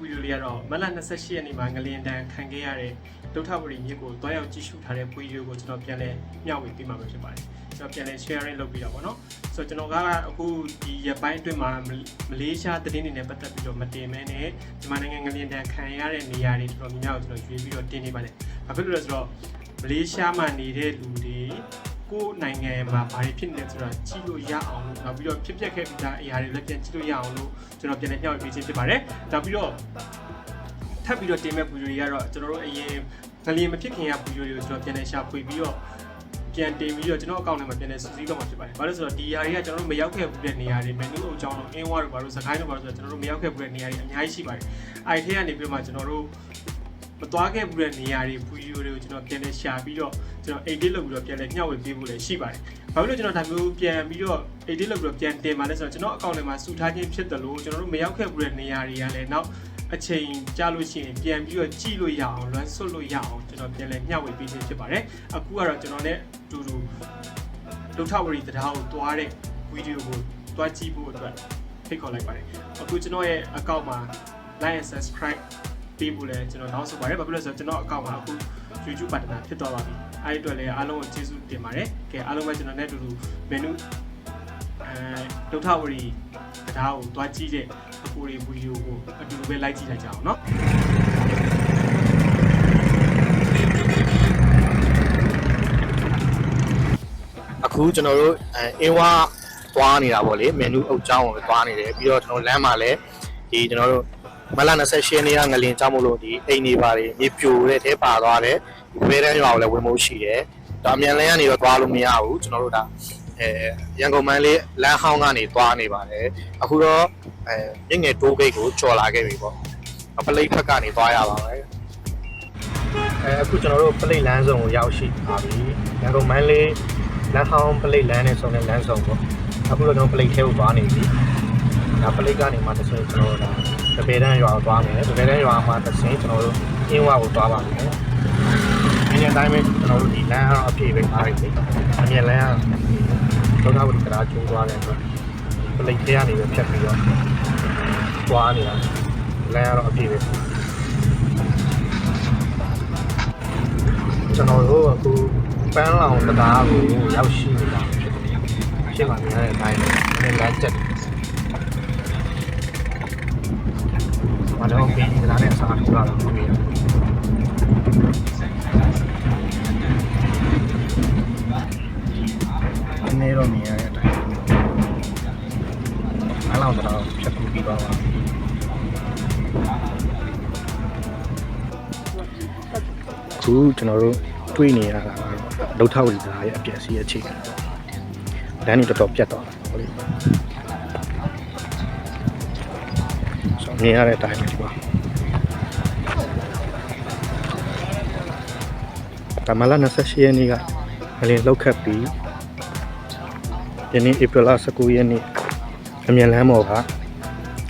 ဗီဒီယိုလေးကတော့မလ28ရက်နေ့မှာငလင်တန်ခံခဲ့ရတဲ့ဒုထဝရီမြစ်ကိုတွားရောက်ကြည့်ရှုထားတဲ့ဗီဒီယိုကိုကျွန်တော်ပြန်လဲမျှဝေပေးမှာပဲဖြစ်ပါတယ်ကျွန်တော်ပြန်လဲ sharing လုပ်ပြီးတော့ဗောနော်ဆိုတော့ကျွန်တော်ကအခုဒီရက်ပိုင်းအတွင်းမှာမလေးရှားသတင်းတွေနဲ့ပတ်သက်ပြီးတော့မတင်မဲနဲ့မြန်မာနိုင်ငံငလင်တန်ခံရတဲ့နေရာတွေတော်တော်များများကိုကျွန်တော်ရွေးပြီးတော့တင်နေပါတယ်ဘာဖြစ်လို့လဲဆိုတော့မလေးရှားမှာနေတဲ့လူတွေကိုယ်နိုင်ငံမှာဘာတွေဖြစ်နေလဲဆိုတာကြည့်လို့ရအောင်လို့ နောက်ပြီးတော့ဖြစ်ပျက်ခဲ့ပြီးသားအရာတွေလည်းပြန်ကြည့်လို့ရအောင်လို့ကျွန်တော်ပြန်လဲမျှဝေပေးခြင်းဖြစ်ပါတယ်နောက်ပြီးတော့ထပ်ပြီးတော့တင်မဲ့ဗီဒီယိုတွေကတော့ကျွန်တော်တို့အရင်ငလျင်မဖြစ်ခင်ကဗီဒီယိုတွေကိုကျွန်တော်ပြန်လည်ရှာဖွေပြီးတော့ပြန်တင်ပြီးတော့ကျွန်တော်အကောင့်ထဲမှာပြန်လည်စူးစီးတော့မှာဖြစ်ပါတယ်။ဘာလို့လဲဆိုတော့ဒီຢာတွေကကျွန်တော်တို့မရောက်ခဲ့ဘူးတဲ့နေရာတွေမန်နူအုပ်ချောင်းတို့အင်းဝါတို့ဘာလို့စကိုင်းတို့ဘာလို့ဆိုတော့ကျွန်တော်တို့မရောက်ခဲ့ဘူးတဲ့နေရာတွေအများကြီးရှိပါတယ်။အဲဒီထဲကနေပြီးတော့မှကျွန်တော်တို့ မသွားခဲ့ဘူးတဲ့နေရာတွေဗီဒီယိုတွေကိုကျွန်တော်ပြန်လည်ရှာပြီးတော့ကျွန်တော် edit လုပ်ပြီးတော့ပြန်လည်မျှဝေပေးဖို့လည်းရှိပါတယ်။ဘာလို့လဲကျွန်တော်ဒါမျိုးပြန်ပြီးတော့ edit လုပ်ပြီးတော့ပြန်တင်ပါလဲဆိုတော့ကျွန်တော်အကောင့်ထဲမှာစူထားခြင်းဖြစ်တယ်လို့ကျွန်တော်တို့မရောက်ခဲ့ဘူးတဲ့နေရာတွေကလည်းနောက်အချိန်ကြာလို့ရှိရင်ပြန်ပြီးတော့ကြည့်လို့ရအောင်လွမ်းဆွတ်လို့ရအောင်ကျွန်တော်ပြန်လဲမျှဝေပေးခြင်းဖြစ်ပါတယ်အခုကတော့ကျွန်တော်နဲ့အတူတူဒုထဝရီတရားကိုတွားတဲ့ဗီဒီယိုကိုတွားကြည့်ဖို့အတွက်ဖိတ်ခေါ်လိုက်ပါတယ်အခုကျွန်တော်ရဲ့အကောင့်မှာ like and subscribe ပေးဖို့လည်းကျွန်တော်တောင်းဆိုပါတယ်ဘာဖြစ်လို့လဲဆိုတော့ကျွန်တော်အကောင့်မှာအခု YouTube partner ဖြစ်သွားပါပြီအဲ့ဒီအတွက်လည်းအားလုံးကိုကျေးဇူးတင်ပါတယ်ကဲအားလုံးပဲကျွန်တော်နဲ့အတူတူ menu အဲဒုထဝရီတရားကိုတွားကြည့်တဲ့အကိုတွေဗီဒီယိုကိုအတူတူပဲလိုက်ကြည့်လိုက်ကြအောင်နော်အခုကျွန်တော်တို့အင်းဝသွားနေတာပေါ့လေမင်နူးအုပ်ချောင်းကိုသွားနေတယ်ပြီးတော့ကျွန်တော်လမ်းမှာလည်းဒီကျွန်တော်တို့ မလ28ရက်နေ့ကငလင်ကြောင်းမို့လို့ဒီအိမ်နေပါတယ်မြေပြိုတဲ့ထဲပါသွားတယ်ဒီဘဲတန်းရွာကိုလည်းဝင်မို့ရှိတယ်ဒါအမြန်လမ်းကနေတော့သွားလို့မရဘူးကျွန်တော်တို့ဒါအဲရန်ကုန်မန်းလေးလမ်းဟောင်းကနေသွားနေပါတယ်အခုတော့အဲမြင့်ငယ်တိုးဂိတ်ကိုကျော်လာခဲ့ပြီပေါ့ပလိတ်ဖက်ကနေသွားရပါမယ်အဲအခုကျွန်တော်တို့ပလိတ်လမ်းဆောင်ကိုရောက်ရှိပါပြီရန်ကုန်မန်းလေးလမ်းဟောင်းပလိတ်လမ်းနဲ့ဆုံတဲ့လမ်းဆောင်ပေါ့အခုတော့ကျွန်တော်ပလိတ်ထဲကိုသွားနေပြီဒါပလိတ်ကနေမှတစ်ဆင့်ကျွန်တော်တို့ဒါ တပယ်တန်းရွာကိုသွားမယ်တပယ်တန်းရွာမှာတစ်ဆင့်ကျွန်တော်တို့အင်းဝကိုသွားပါမယ်အင်းရတိုင်းပဲကျွန်တော်တို့ဒီလမ်းအောင်အပြည့်ပဲအားရတယ်အမြင်လမ်းကလောကဝတီကရာကျိုးသွားတဲ့အတွက်ပလိတ်ထဲကနေပဲဖြတ်ပြီးတော့သွားနေတာလမ်းကတော့အပြည့်ပဲကျွန်တော်တို့အခုပန်းလောင်တရားကိုရောက်ရှိနေတာဖြစ်တယ်ဖြစ်ပါနေတဲ့အတိုင်းနဲ့လမ်းချက် မတော့ပြီးဒီလားနဲ့စားထူလာတော့ပြီးနေတော့မြင်ရတဲ့အတိုင်းပန်းလောင်တရားဖြတ်ပြီးသွားပါခုကျွန်တော်တို့တွေးနေရတာကတော့ဒုထဝီသားရဲ့အပြည့်စီအခြေခံပေါ့လမ်းကြီးတော်တော်ပြတ်သွားတာပေါ့လေ မြင်ရတဲ့အတိုင်းပဲဒီမှာတမလာ28ရက်နေ့ကငလင်လောက်ခတ်ပြီးယနေ့ဧပြီလ19ရက်နေ့အမြန်လမ်းပေါ်က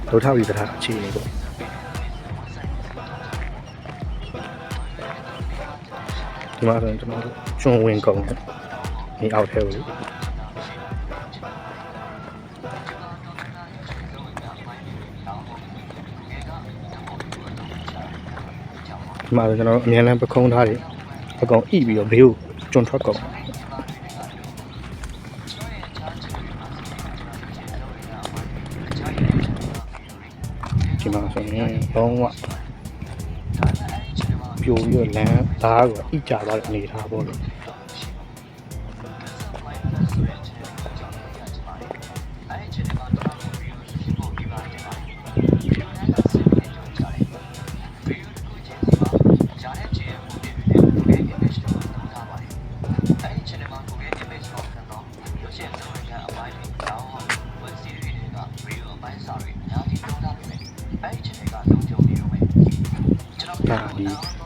ဒုထဝီသားအခြေအနေပေါ့ဒီမှာဆိုရင်ကျွန်တော်တို့ကျွန်းဝင်ကုန်တယ်ဒီအောက်ထဲကို ဒီမှာဆိုကျွန်တော်တို့အမြန်လမ်းပခုံးထားတယ်အကောင်ဣပြီးတော့ဘေးကိုကျွန်းထွက်ကုန်ဒီမှာဆိုရင်လုံးဝပြိုပြီးတော့လမ်းသားကိုအိကြသွားတဲ့အနေထားပေါ့လေ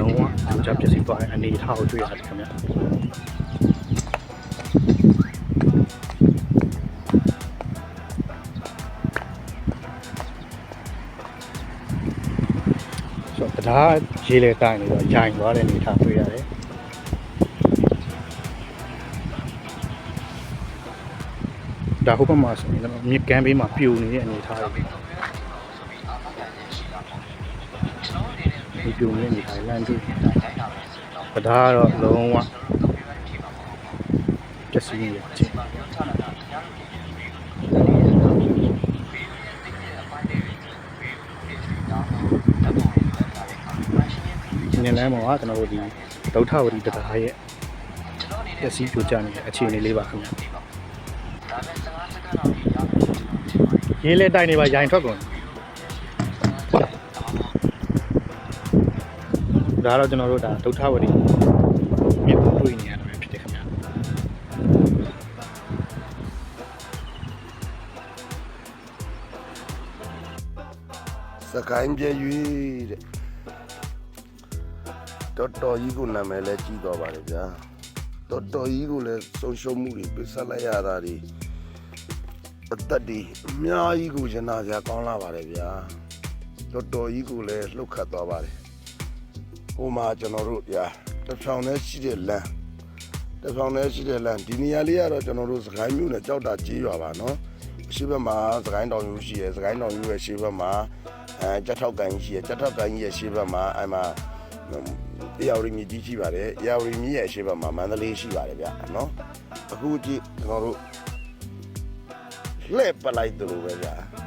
လုံးဝအကျပစ္စည်းသွားတဲ့အနေအထားကိုတွေ့ရတယ်ခင်ဗျာဆိုတော့တရားရေးလေတိုင်းနေတော့ဂျိုင်သွားတဲ့အနေအထားတွေ့ရတယ်ဒါဟုတ်ပါမှာဆိုရင်တော့မြစ်ကမ်းဘေးမှာပြိုနေတဲ့အနေအထားတွေ ဒီပြုံလေးနေထိုင်လမ်းတူပဒါကတော့လုံးဝပျက်စီးရချင်းဒီနေ့လမ်းမှာကျွန်တော်တို့ဒီဒုဋ္ဌဝတီတရားရဲ့ပျက်စီးပြိုကျနေတဲ့အခြေအနေလေးပါခင်ဗျာရေးလဲတိုက်နေပါရိုင်ထွက်ကုန် ဒါကတော့ကျွန်တော်တို့ဒါဒုဋ္ဌဝတီမြစ်ကိုတွေ့နေရတာပဲဖြစ်တယ်ခင်ဗျာစကိုင်းပြည့်ရွေးတဲ့တော်တော်ကြီးကိုနာမည်လဲကြီးတော့ပါလေဗျာတော်တော်ကြီးကိုလည်းဆုံးရှုံးမှုတွေပစ္စလိုက်ရတာတွေအသက်တွေအများကြီးကိုရင်နာစရာကောင်းလာပါတယ်ဗျာတော်တော်ကြီးကိုလည်းလှုပ်ခတ်သွားပါတယ် ဟိုမှာကျွန်တော်တို့ဗျာတစ်ဆောင်နဲ့ရှိတဲ့လမ်းတစ်ဆောင်နဲ့ရှိတဲ့လမ်းဒီနေရာလေးကတော့ကျွန်တော်တို့စကိုင်းမြို့နဲ့ကြောက်တာကြီးရွာပါနော်အရှိဘက်မှာစကိုင်းတောင်ယူရှိရယ်စကိုင်းတောင်ယူရဲ့ရှေ့ဘက်မှာအဲကြက်ထောက်ကန်ကြီးရှိရယ်ကြက်ထောက်ကန်ကြီးရဲ့ရှေ့ဘက်မှာအဲမှာတရားဝတီမြစ်ကြီးရှိပါတယ်တရားဝတီမြစ်ရဲ့ရှေ့ဘက်မှာမန္တလေးရှိပါတယ်ဗျနော်အခုကြည့်ကျွန်တော်တို့လှည့်ပလိုက်တယ်လို့ပဲဗျနော်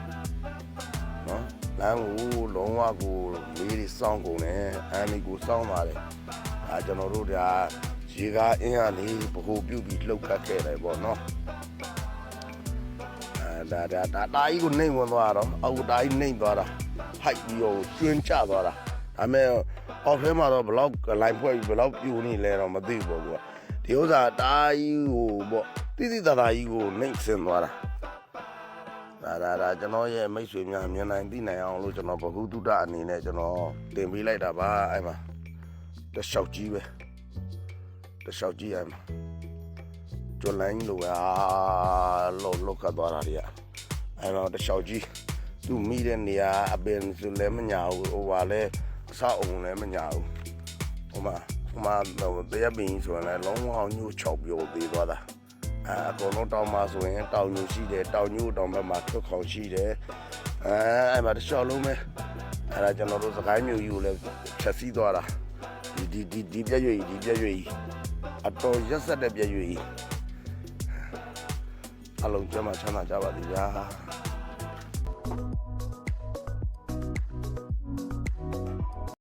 လမ်းကိုလုံးဝကိုလေးတွေစောင်းကုန်တယ်အန်မီကိုစောင်းပါတယ်အဲကျွန်တော်တို့ဒါရေကားအင်းအားလေးဗဟိုပြုတ်ပြီးလှုပ်ခတ်ခဲ့တယ်ပေါ့နော်အဲဒါဒါဒါတာကြီးကိုနှိမ်ဝင်သွားတော့အောက်တာကြီးနှိမ်သွားတာဟိုက်ပြီးတော့ကျွန်းကျသွားတာဒါပေမဲ့အောက်ထဲမှာတော့ဘလောက်လိုင်းဖွဲ့ပြီးဘလောက်ပြူနေလဲတော့မသိဘူးပေါ့ကွာဒီဥစ္စာတာကြီးကိုပေါ့တိတိတသာကြီးကိုနှိမ်ဆင်းသွားတာ ဒါဒါဒါကျွန်တော်ရဲ့မိတ်ဆွေများမြင်နိုင်သိနိုင်အောင်လို့ကျွန်တော်ဘဟုတုတအနေနဲ့ကျွန်တော်တင်ပေးလိုက်တာပါအဲ့မှာတလျှောက်ကြီးပဲတလျှောက်ကြီးအဲ့မှာကျွလန်းလိုပဲအာလောလောကသွားတာတွေကအဲ့တော့တခြားကြီးသူမိတဲ့နေရာအပင်ဆိုလည်းမညာဘူးဟိုပါလဲအဆောက်အုံလည်းမညာဘူးဟိုမှာဟိုမှာတရားပင်ဆိုရင်လည်းလုံးဝညှို့ချောက်ပြိုသေးသွားတာ အဲအကုန်လုံးတောင်မှာဆိုရင်တောင်ညိုရှိတယ်တောင်ညိုတောင်ဘက်မှာထွက်ခေါင်ရှိတယ်အဲအဲ့မှာတခြားလုံးပဲအဲ့ဒါကျွန်တော်တို့စကိုင်းမျိုးယူလည်းဖြတ်စည်းသွားတာဒီဒီဒီဒီပြည့်ရွေဒီပြည့်ရွေအတော်ရက်ဆက်တဲ့ပြည့်ရွေအလုံးကျမ်းမှာချမ်းသာကြပါသည်ဗျာ